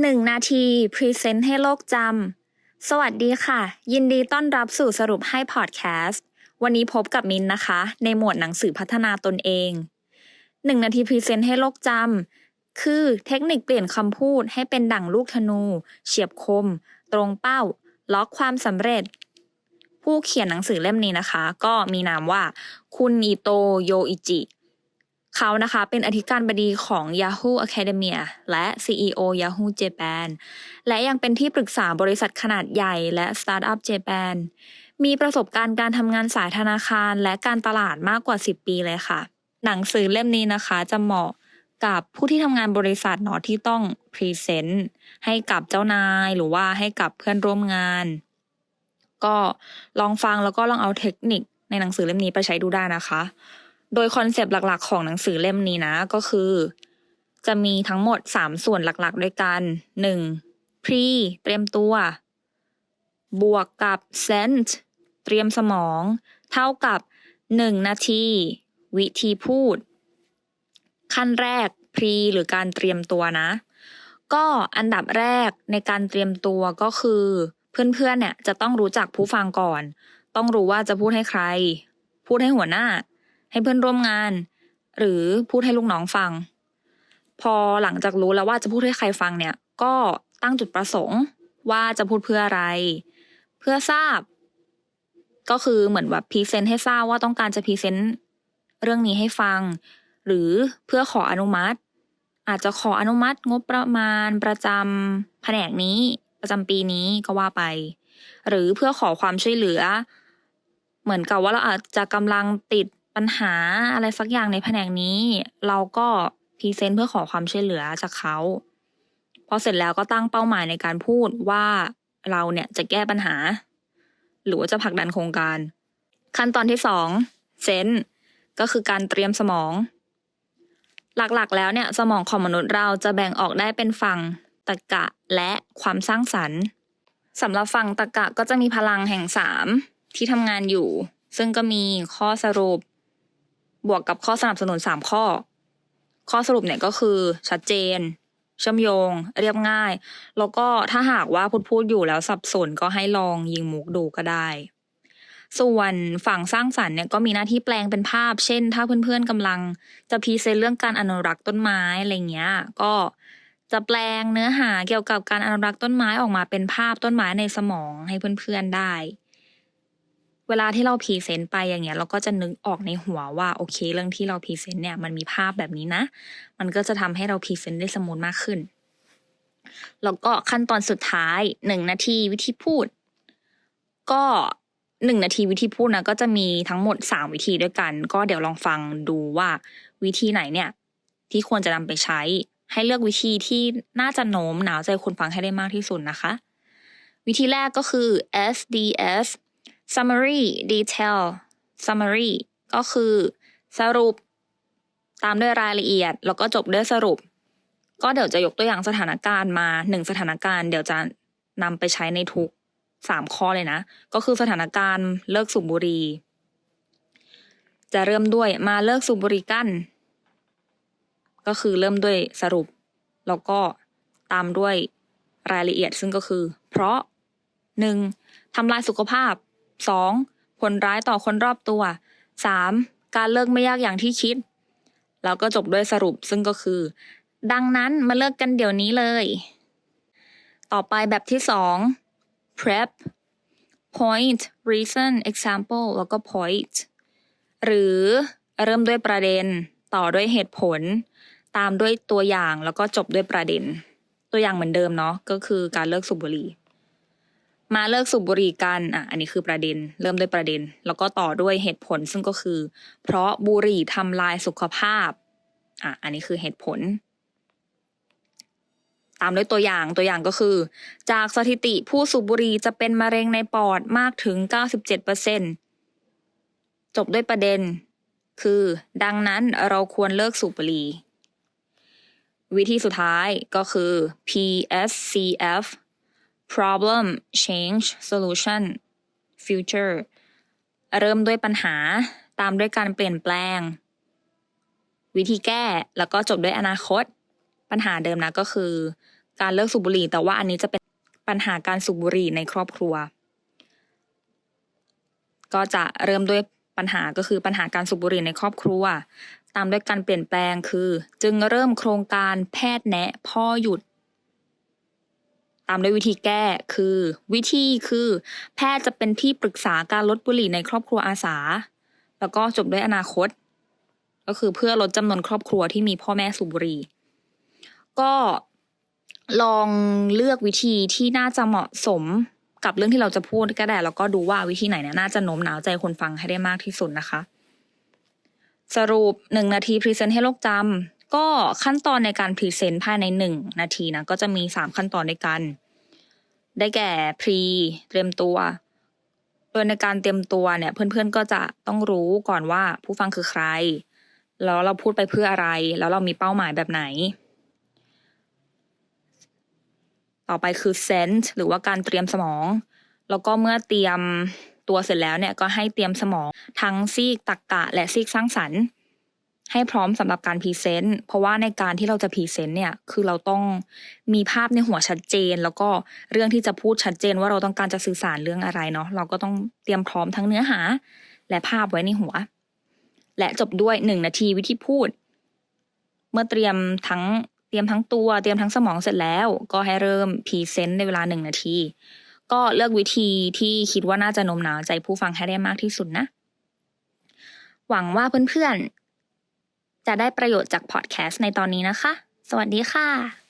1 นาที พรีเซนต์ให้โลกจำ สวัสดีค่ะ ยินดีต้อนรับสู่สรุปให้พอดแคสต์ วันนี้พบกับมินนะคะ ในหมวดหนังสือพัฒนาตนเอง 1 นาทีพรีเซนต์ให้โลกจำ คือเทคนิคเปลี่ยนคำพูดให้เป็นดั่งลูกธนู เฉียบคม ตรงเป้า ล็อกความสำเร็จ ผู้เขียนหนังสือเล่มนี้นะคะ ก็มีนามว่า คุณอิโตโยอิจิ เขานะคะเป็นอธิการบดีของ Yahoo Academia และ CEO Yahoo Japan และยังเป็นที่ปรึกษาบริษัทขนาดใหญ่และ Startup Japan มีประสบการณ์การทำงานสายธนาคารและการตลาดมากกว่า 10 ปีเลยค่ะ หนังสือเล่มนี้นะคะจะเหมาะกับผู้ที่ทำงานบริษัทเนาะที่ต้องพรีเซนต์ให้กับเจ้านายหรือว่าให้กับเพื่อนร่วมงาน ก็ลองฟังแล้วก็ลองเอาเทคนิคในหนังสือเล่มนี้ไปใช้ดูได้นะคะ โดยคอนเซปต์หลักๆ ของหนังสือเล่มนี้นะก็คือ จะมีทั้งหมด 3 ส่วนหลักๆ ด้วยกัน 1. pre เตรียมตัว บวกกับ send เตรียมสมอง เท่ากับ 1 นาที วิธีพูด ขั้นแรก pre หรือการเตรียมตัวนะ ก็อันดับแรกในการเตรียมตัวก็คือ เพื่อนๆเนี่ยจะต้องรู้จักผู้ฟังก่อน ต้องรู้ว่าจะพูดให้ใคร พูดให้หัวหน้า ให้เพื่อนร่วมงาน หรือพูดให้ลูกน้องฟัง พอหลังจากรู้แล้วว่าจะพูดให้ใครฟังเนี่ย ก็ตั้งจุดประสงค์ว่าจะพูดเพื่ออะไร เพื่อทราบ ก็คือเหมือนแบบพรีเซนต์ให้ทราบว่าต้องการจะพรีเซนต์เรื่องนี้ให้ฟัง หรือเพื่อขออนุมัติ อาจจะขออนุมัติงบประมาณประจำแผนกนี้ประจำปีนี้ก็ว่าไป หรือเพื่อขอความช่วยเหลือ เหมือนกับว่าเราอาจจะกำลังติด ปัญหาอะไรสักอย่างในแผนกนี้ เราก็พรีเซนต์เพื่อขอความช่วยเหลือจากเขาพอเสร็จแล้วก็ตั้งเป้าหมายในการพูดว่าเราเนี่ยจะแก้ปัญหา หรือว่าจะผลักดันโครงการ ขั้นตอนที่สองเซนก็คือการเตรียมสมอง หลักๆ แล้วเนี่ยสมองของมนุษย์เราจะแบ่งออกได้เป็นฝั่งตรรกะและความสร้างสรรค์สำหรับฝั่งตรรกะก็จะมีพลังแห่งสามที่ทำงานอยู่ ซึ่งก็มีข้อสรุป บวกกับข้อสนับสนุนสามข้อ ข้อสรุปเนี่ยก็คือชัดเจนเชื่อมโยง เรียบง่าย แล้วก็ถ้าหากว่าพูดพูดอยู่แล้วสับสนก็ให้ลองยิงมุกดูก็ได้ ส่วนฝั่งสร้างสรรค์เนี่ยก็มีหน้าที่แปลงเป็นภาพ เช่น ถ้าเพื่อนๆกำลังจะพีเซนเรื่องการอนุรักษ์ต้นไม้อะไรเงี้ย ก็จะแปลงเนื้อหาเกี่ยวกับการอนุรักษ์ต้นไม้ออกมาเป็นภาพต้นไม้ในสมองให้เพื่อนๆได้ เวลาที่เราพรีเซนต์ไปอย่างเงี้ยเราก็จะนึกออกในหัวว่าโอเค เรื่องที่เราพรีเซนต์เนี่ยมันมีภาพแบบนี้นะ มันก็จะทำให้เราพรีเซนต์ได้สมูทมากขึ้น แล้วก็ขั้นตอนสุดท้ายหนึ่งนาทีวิธีพูด ก็หนึ่งนาทีวิธีพูดนะก็จะมีทั้งหมดสามวิธีด้วยกัน ก็เดี๋ยวลองฟังดูว่าวิธีไหนเนี่ย ที่ควรจะนำไปใช้ ให้เลือกวิธีที่น่าจะโน้มหนาวใจคนฟังให้ได้มากที่สุดนะคะ วิธีแรกก็คือ SDS summary detail summary ก็คือสรุป ตามด้วยรายละเอียด แล้วก็จบด้วยสรุป ก็เดี๋ยวจะยกตัวอย่างสถานการณ์มาหนึ่งสถานการณ์เดี๋ยวจะนำไปใช้ในทุกสามข้อเลยนะ ก็คือสถานการณ์เลิกสูบบุหรี่จะเริ่มด้วยมาเลิกสูบบุหรี่กัน ก็คือเริ่มด้วยสรุป แล้วก็ตามด้วยรายละเอียดซึ่งก็คือ เพราะหนึ่งทำลายสุขภาพ สองผลร้ายต่อคนรอบตัวสามการเลิกไม่ยากอย่างที่คิด แล้วก็จบด้วยสรุปซึ่งก็คือ ดังนั้นมาเลิกกันเดี๋ยวนี้เลย ต่อไปแบบที่สอง prep point reason example แล้วก็ point หรือเริ่มด้วยประเด็น ต่อด้วยเหตุผล ตามด้วยตัวอย่างแล้วก็จบด้วยประเด็น ตัวอย่างเหมือนเดิมเนาะก็คือการเลิกสูบบุหรี่ มาเลิกสูบบุหรี่กันอะอันนี้คือประเด็น เริ่มด้วยประเด็น แล้วก็ต่อด้วยเหตุผลซึ่งก็คือ เพราะบุหรี่ทำลายสุขภาพอะอันนี้คือเหตุผล ตามด้วยตัวอย่างตัวอย่างก็คือ จากสถิติผู้สูบบุหรี่จะเป็นมะเร็งในปอดมากถึง 97%จบด้วยประเด็น คือ ดังนั้นเราควรเลิกสูบบุหรี่วิธีสุดท้ายก็คือ PSCF problem change solution future เริ่มด้วยปัญหาตามด้วยการเปลี่ยนแปลง วิธีแก้แล้วก็จบด้วยอนาคต ปัญหาเดิมนะก็คือ การเลิกสูบบุหรี่แต่ว่าอันนี้จะเป็นปัญหาการสูบบุหรี่ในครอบครัว ก็จะเริ่มด้วยปัญหาก็คือปัญหาการสูบบุหรี่ในครอบครัว ตามด้วยการเปลี่ยนแปลงคือ จึงเริ่มโครงการแพทย์แนะพ่อหยุด ตามด้วยวิธีแก้คือ วิธีคือ แพทย์จะเป็นที่ปรึกษาการลดบุหรี่ในครอบครัวอาสา แล้วก็จบด้วยอนาคต ก็คือเพื่อลดจำนวนครอบครัวที่มีพ่อแม่สูบบุหรี่ ก็ลองเลือกวิธีที่น่าจะเหมาะสมกับเรื่องที่เราจะพูดก็ได้แล้วก็ดูว่าวิธีไหนเนี่ยน่าจะโน้มน้าวใจคนฟังให้ได้มากที่สุดนะคะ สรุปหนึ่งนาทีพรีเซนต์ให้โลกจำ ก็ขั้นตอนในการพรีเซนต์ภายในหนึ่งนาทีนะก็จะมีสามขั้นตอนในกันได้แก่พรีเตรียมตัว โดยในการเตรียมตัวเนี่ยเพื่อนๆก็จะต้องรู้ก่อนว่าผู้ฟังคือใคร แล้วเราพูดไปเพื่ออะไร แล้วเรามีเป้าหมายแบบไหน ต่อไปคือ sense หรือว่าการเตรียมสมอง แล้วก็เมื่อเตรียมตัวเสร็จแล้วเนี่ยก็ให้เตรียมสมอง ทั้งซีกตรรกกะและซีกสร้างสรรค์ ให้พร้อมสำหรับการพรีเซนต์เพราะว่าในการที่เราจะพรีเซนต์เนี่ยคือเราต้องมีภาพในหัวชัดเจน แล้วก็เรื่องที่จะพูดชัดเจนว่าเราต้องการจะสื่อสารเรื่องอะไรเนาะเราก็ต้องเตรียมพร้อมทั้งเนื้อหา และภาพไว้ในหัว และจบด้วยหนึ่งนาทีวิธีพูด เมื่อเตรียมทั้งเตรียมทั้งตัวเตรียมทั้งสมองเสร็จแล้ว ก็ให้เริ่มพรีเซนต์ในเวลาหนึ่งนาที ก็เลือกวิธีที่คิดว่าน่าจะโน้มน้าวใจผู้ฟังให้ได้มากที่สุดนะหวังว่าเพื่อนๆ จะได้ประโยชน์จากพอดแคสต์ในตอนนี้นะคะ สวัสดีค่ะ